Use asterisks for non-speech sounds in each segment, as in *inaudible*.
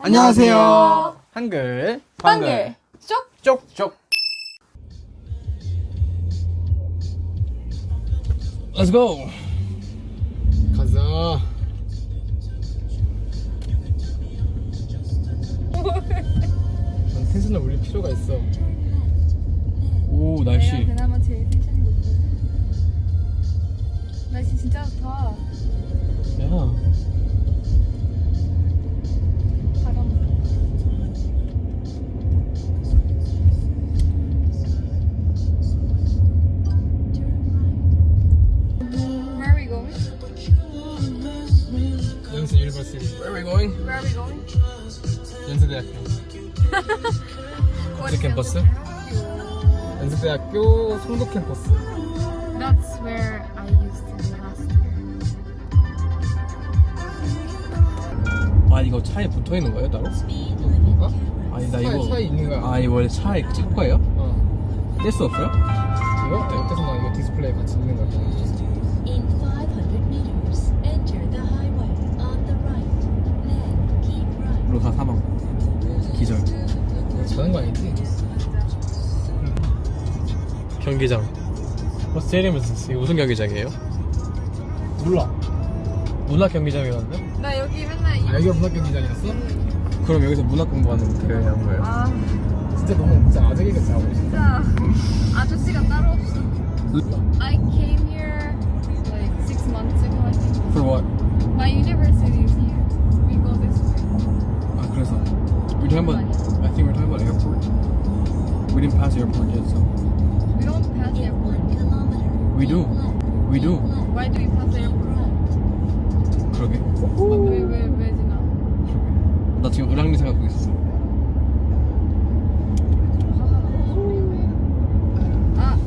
안녕하세요. 한글 한글 쪽 쪽쪽. Let's go. 가자. *laughs* 난 텐션을 올릴 필요가 있어. 오 내가 날씨. 그나마 제일 텐션이 높거든 날씨 진짜 좋다 야. 캠퍼스? it? 연수대학교 송도 캠퍼스. That's where I used to be last year 아 이거 차에 붙어 있는 거예요 따로? 어? 아니 나 차에- 이거 차에 있는 거야. 아 이거 원래 차에 차 거예요? 어. 뗄 수 없어요? 이거? 어때서 나 이거 디스플레이 같이 있는 거 같아. In 500 meters, enter the highway on the right. Then keep right. 로사 사망 기절 자는 거 아니지? 경기장 스테디움에서 이게 무슨 경기장이에요? 몰라. 문학 경기장이었는데? 나 여기 맨날 이... 아, 여기가 문학 경기장이었어? 그럼 여기서 문학 공부하는 대회 한 거예요? 아 진짜 너무 진짜 아재개같이 하고 있어. 진짜 아저씨가 따로 없어 I came here like six months ago I think For what? My university is here We go this way 아 그래서 talking about I think we're talking about airport We didn't pass the airport yet so We don't pass the airport. We do We do Why do we pass the airport? 그러게 왜, 왜, 왜 지나? 그러게 나 지금 을랑리 생각하고 있었어 아,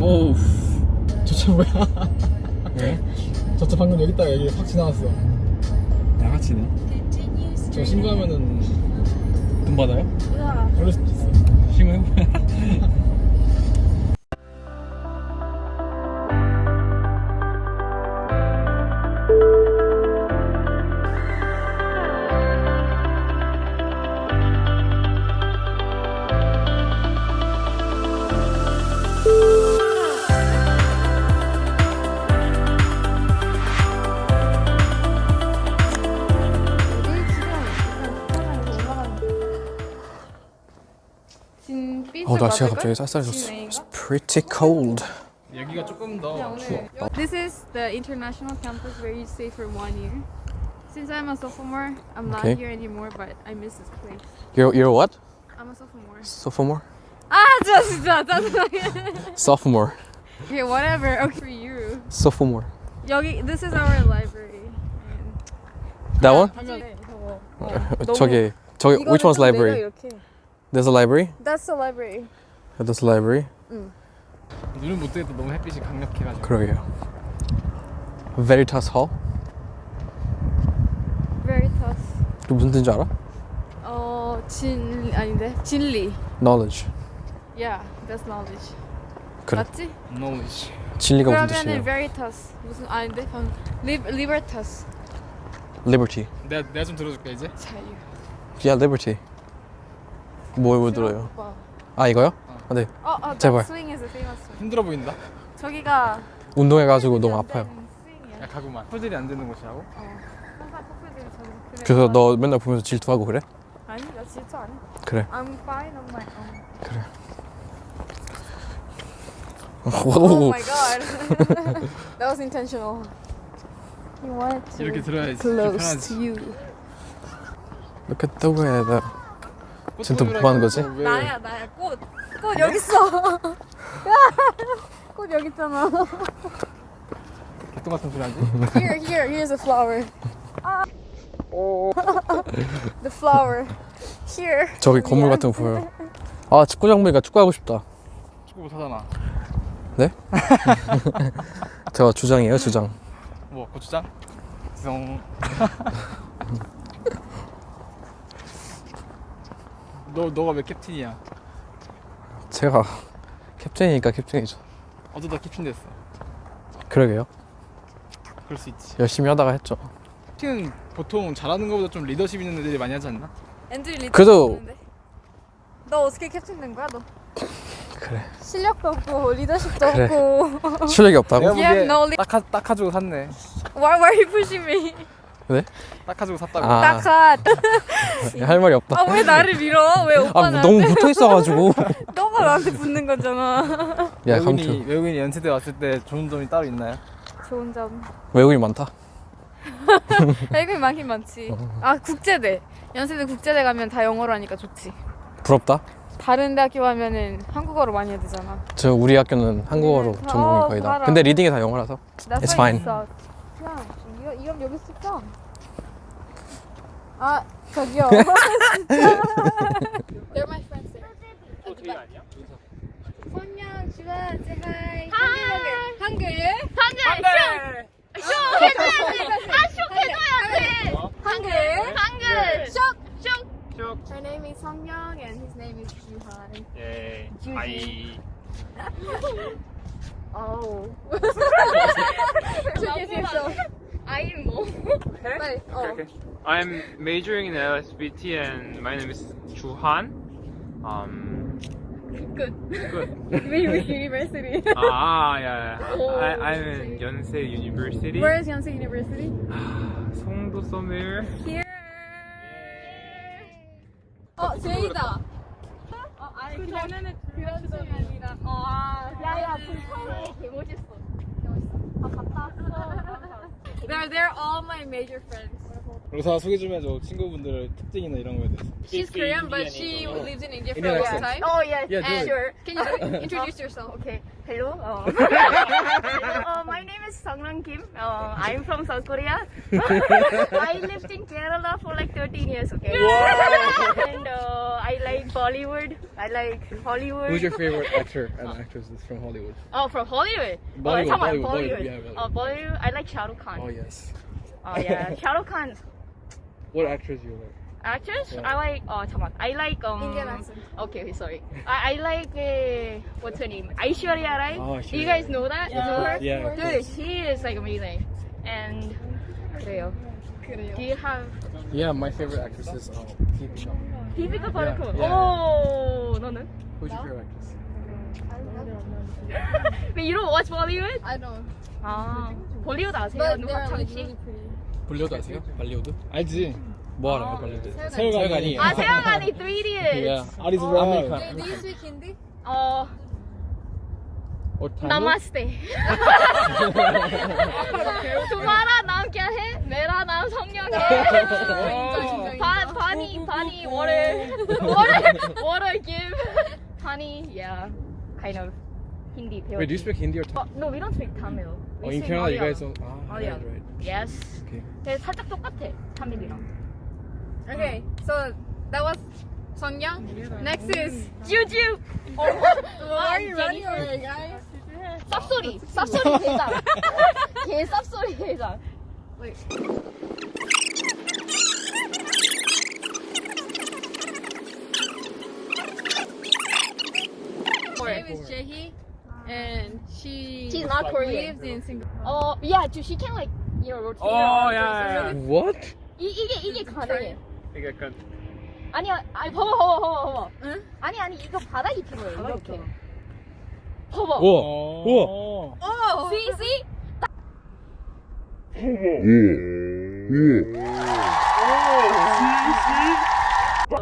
오우 저차 뭐야? 왜? 저차 방금 여기 있다가 여기 확 지나갔어. 양아치네 저. 신고하면은 돈 받아요? 걸릴 수도 있어. 신고해보면 진삐 어 날씨가 갑자기 쌀쌀해졌어. It's pretty cold. 여기가 조금 더 오늘 This is the international campus where you stay for one year. Since I'm a sophomore, I'm not Okay. here anymore, but I miss this place. You're you're what? I'm a sophomore. Sophomore. 아, 진짜 진짜 짜증나게. Sophomore. Okay, whatever. Okay, for you. Sophomore. 여기 this is our library. That one? 네, 저거. 어, 저기 저기 이거는 which one's 좀 내가 library? 이렇게. There's a library. That's the library. There's a library. 눈을 못 뜨겠다 너무 햇빛이 강력해가지고 그러게요. Veritas Hall. Veritas. 그 무슨 뜻인지 알아? 어, 진 아닌데 진리. Knowledge. Yeah, that's knowledge. 그래. 맞지? knowledge 진리가 무슨 그러면은 뜻이에요? Veritas 무슨 아닌데 방 Lib, Libertas Liberty. 내가, 내가 좀 들어줄게 이제 자유. Yeah, liberty. 뭘, 뭘 들어요? 오빠. 아 이거요? 아, 네. 어, 어, 제발. famous swing. 힘들어 보인다 저기가 운동해가지고 너무 아파요. 야 가구만 풀들이 안 되는 곳이라고? 어. 그래. 그래서 너 맨날 보면서 질투하고 그래? 아니 나 진짜 안 해. 그래. I'm fine on my own. Oh 오. my god. *laughs* that was intentional. You wanted to 이렇게 들어야지 close 편하지 to you. Look at the weather. 꽃 지금 또 보느라 뭐 하는 거지? 왜- 나야 나야 꽃. 꽃 여기 있어. *laughs* 꽃 여기 있잖아. 개똥 같은 소리 하지? Here, here, here's a flower. Ah. the flower. Here. 저기 건물 같은 거 보여. 아 축구장 보니까 축구하고 싶다. 축구 못하잖아 *laughs* 제가 주장이에요 주장. 뭐 고추장? 지성 *laughs* 너, 너가 왜 캡틴이야? 제가 캡틴이니까 캡틴이죠. 어쩌다 캡틴 됐어 그러게요. 그럴 수 있지 열심히 하다가 했죠. 캡틴은 보통 잘하는 것보다 좀 리더십 있는 애들이 많이 하지 않나? 앤드류 리더. 그래도- 있는데. 너 어떻게 캡틴 된 거야 너? 그래. 실력도 없고 리더십도 그래. 없고. 실력이 없다고? *laughs* You have no li- 딱, 하, 딱 가지고 샀네 Why why you pushing me? 왜? 딱 가지고 샀다고 아. 딱한. *laughs* 할 말이 없다. 아 왜 나를 밀어? 왜 오빠 아, 나한테? 너무 붙어 있어가지고. *laughs* 너가 나한테 붙는 거잖아. *laughs* 야, 외국인이, 감투. 외국인이 연세대 왔을 때 좋은 점이 따로 있나요? 좋은 점. 외국인 많다. 외국인 많긴 많지. 아 국제대. 연세대 국제대 가면 다 영어로 하니까 좋지. 부럽다. 다른 대학교 가면은 한국어로 많이 해야 되잖아. 저 우리 학교는 한국어로 음, 전공이 어, 거의 다. 봐라. 근데 리딩이 다 영어라서. It's fine. sucks. 야, 이거 이건 여기 있어. 아 저기요. They're my friends there. 선영, 주원, hi. 한글. 한글. 한글. 쇼. 쇼. 아쇼 해줘야지. 한글. 한글. 쇼. 쇼. Her name is 성영 and his name is 주한. 예. 주지. 아이. Oh. 좋겠어. 아이 뭐? 빨리. 어. I'm majoring in LSBT and my name is Juhan. Um. Good. Good. Which *laughs* university? Ah, yeah. yeah. *laughs* Oh. I, I'm in Yonsei University. Where is Yonsei University? *sighs* 송도 서밀. Here. 어, 제이다. 어, 아니 그 전에는 They're they're all my major friends. 로사 소개 좀 해줘 친구분들 특징이나 이런 거에 대해서 She's Korean, but she lives in India for a long accent. time. Oh yes, Yeah, do and it. sure. Can you introduce yourself? Okay, hello. Uh, uh, Kim. Uh, I'm from South Korea. *laughs* I lived in Kerala for like 13 years. Okay. and uh, I like Bollywood. I like Hollywood. Who's your favorite *laughs* actor and actresses from Hollywood? Oh, from Hollywood. Bollywood, oh, Bollywood, Bollywood. Bollywood, yeah, Bollywood. Uh, Bollywood. I like Shah Rukh Khan. Oh yes Oh yeah, *laughs* Shah Rukh Khan. What actress do you like? Actress? Yeah. I like. Oh, come on. I like. Um, Indian accent. Okay, okay, sorry. I, I like. Uh, what's her name? Aishwarya Rai. Oh, Do you Aishwarya guys Rai. know that? You know her? Yeah, of Dude, she is like amazing. And 그래요. Do you have Yeah, my favorite actress is uh, Deepika. Deepika Padukone? yeah. Oh, 너는? Who's your favorite actress? *laughs* But you don't watch Bollywood? I know. 아, 볼리우드 아세요? But 누가 they're like 창씨? really pretty. 볼리오드 아세요? 발리오드? 알지 뭐하러 빨리 세월간이 아 세월간이 또 1일. 아리스 아메리카 Do you speak Hindi? 어 나마스테. 두마라 남캐해 메라 남 성령해. 반 반이 반이 월을 월을 월을 give. 반이 yeah kind of Hindi 배워. Wait, do you speak Hindi or Tamil? no, we don't speak Tamil. We Oh, in speak Canada, you Malayalam. guys don't. Ah, right, Malayalam. right. Yes. Okay. 근데 살짝 똑같아 타밀이랑. Okay, so that was Songyang. Next is 쭈쭈 Why *laughs* are you running away, guys? 쌉소리 쌉소리 대장 개 쌉소리 대장 Her name is Jaehi, and she She's not Korean. lives in Singapore. 어, yeah, dude, she can like, you know, rotate. Oh, around. yeah, yeah, What? 이, 이게, 이게 가능해. 이게 약간 아니야, 아니, 봐봐, 봐봐, 봐봐, 봐봐. 응? 아니, 아니, 이거 바닥이 필요해, 이렇게. 봐봐. 우와, 우와. Oh, See, see?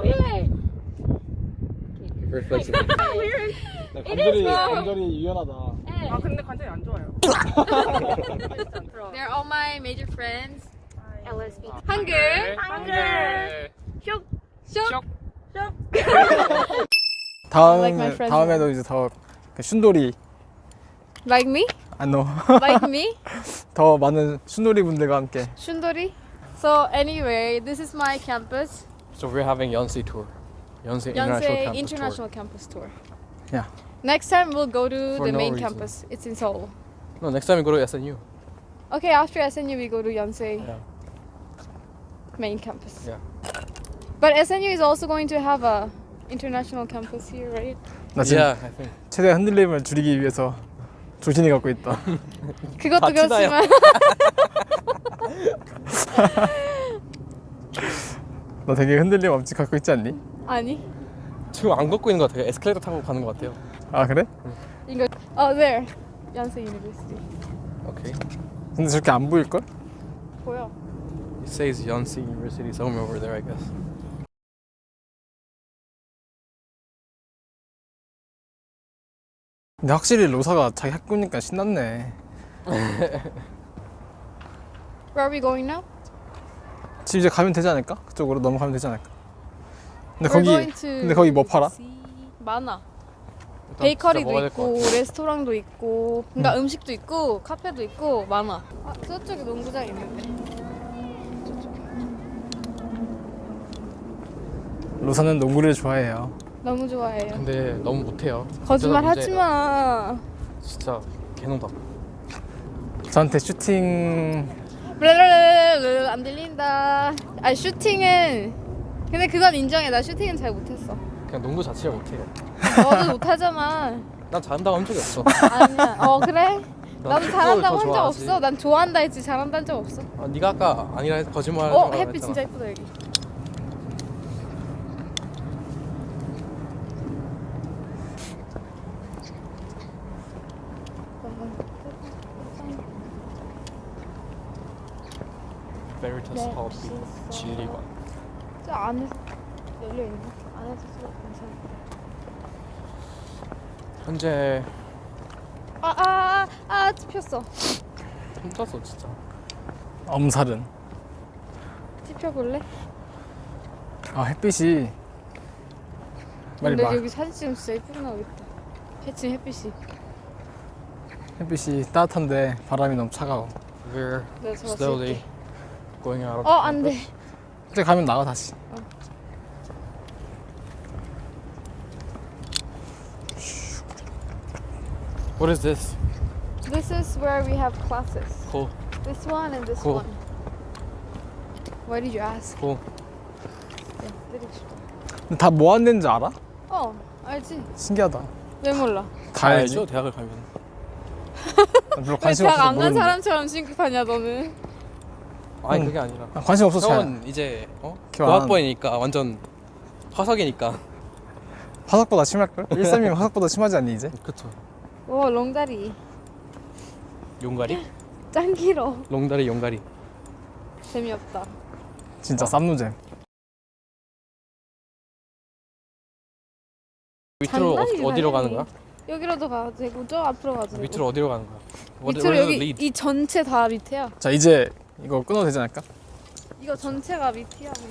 예. Very flexible Weird. 관절이 though. 관절이 유연하다 예. they're all my major friends. LSB. 한글, 한글. 슉. 쇼, 다음, Like my friends 다음에도 이제 더그 슌돌이 like me, 안노 like me, *laughs* 더 많은 슌돌이 분들과 함께 Shundori. So anyway, this is my campus, So we're having Yonsei tour. Yonsei International Yonsei Campus International Campus Tour. Yeah. Next time we'll go to For the no main reason. campus. It's in Seoul. Tour. No, next time we go to SNU. Okay, after SNU we go to Yonsei Yeah. Main campus. Yeah. But SNU is also going to have a international campus here, right? 나 지금 Yeah, I think. 최대 흔들림을 줄이기 위해서 조신이 갖고 있다 *laughs* 그것도 다 치다요. 그렇지만 *laughs* 너 되게 흔들림 없이 갖고 있지 않니? 아니. 지금 안 걷고 있는 것 같아요. 에스컬레이터 타고 가는 것 같아요. 아 그래? 이거 어 there. 연세 유니버시티. 오케이. 근데 저렇게 안 보일 걸? 보여. Says Yonsei University somewhere over there, I guess. 근데 확실히 로사가 자기 학교니까 신났네 *laughs* Where are we going now? 지금 이제 가면 되지 않을까? 그쪽으로 넘어가면 되지 않을까? 근데 We're 거기 going to 근데 거기 뭐 팔아? 많아. 일단 베이커리도 진짜 먹어야 될것 있고 같아. 레스토랑도 있고 그러니까 음. 식도 있고 카페도 있고 많아. 아, 저쪽에 농구장 있는데. 로사는 농구를 좋아해요 너무 좋아해요. 근데 너무 못해요. 거짓말 하지. 마. 진짜 개노다. 저한테 슈팅 안 들린다. 아 슈팅은 근데 그건 인정해. 나 슈팅은 잘 못했어. 그냥 농구 자체를 못해요. 너도 못하잖아. 난 잘한다고 한 적이 없어. 아니야. 어 그래? 나도 축구를 잘한다고 더한적 좋아하지. 없어. 난 좋아한다 했지 잘한다 한 적 없어. 아, 네가 아까 아니라 해서 거짓말 어 햇빛 했잖아. 진짜 예쁘다 여기. Veritas 네, Hall B 진리관. 저 안에 열려 있나? 안에서 쓰고 괜찮아. 현재 아아아 아, 아, 찝혔어. 혼자서 진짜. 엄살은 찝혀볼래? 아 햇빛이 빨리 근데 봐 여기 사진 찍으면 진짜 예쁘게 나오겠다. 해친 햇빛이. 햇빛이 따뜻한데 바람이 너무 차가워 We're 내가 저거 slowly going out of 어 안돼. 그때 가면 나가 다시 What is this? This is where we have classes. Cool. This one and this Cool. one. Why did you ask? Cool. 근데 다뭐 데인지 알아? 어 알지? 신기하다 왜 몰라? 다? 알죠? 대학을 가면. *laughs* 별로 왜 관심 없어서 안간 모르는데 사람처럼 취급하냐 너는? 아니 응. 그게 아니라. 아, 관심 없어서 잘 형은 이제 어? 기억 안 고학번이니까 완전 화석이니까. 화석보다 심할걸? 132면 *laughs* 화석보다 심하지 않니 이제? 그쵸. 오 롱다리 용가리? 짱 길어. 롱다리 용가리. 재미없다. 진짜 쌈노잼 밑으로 어, 장난이지, 어 디로 가는. 거야? 여기로도 가도 되고 저 앞으로 가도 되고. 밑으로 어디로 가는 거야? What- 밑으로 the 여기 lead? 이 전체 다 밑에야. 자 이제 이거 끊어도 되지 않을까? 이거 전체가 밑이야 그냥.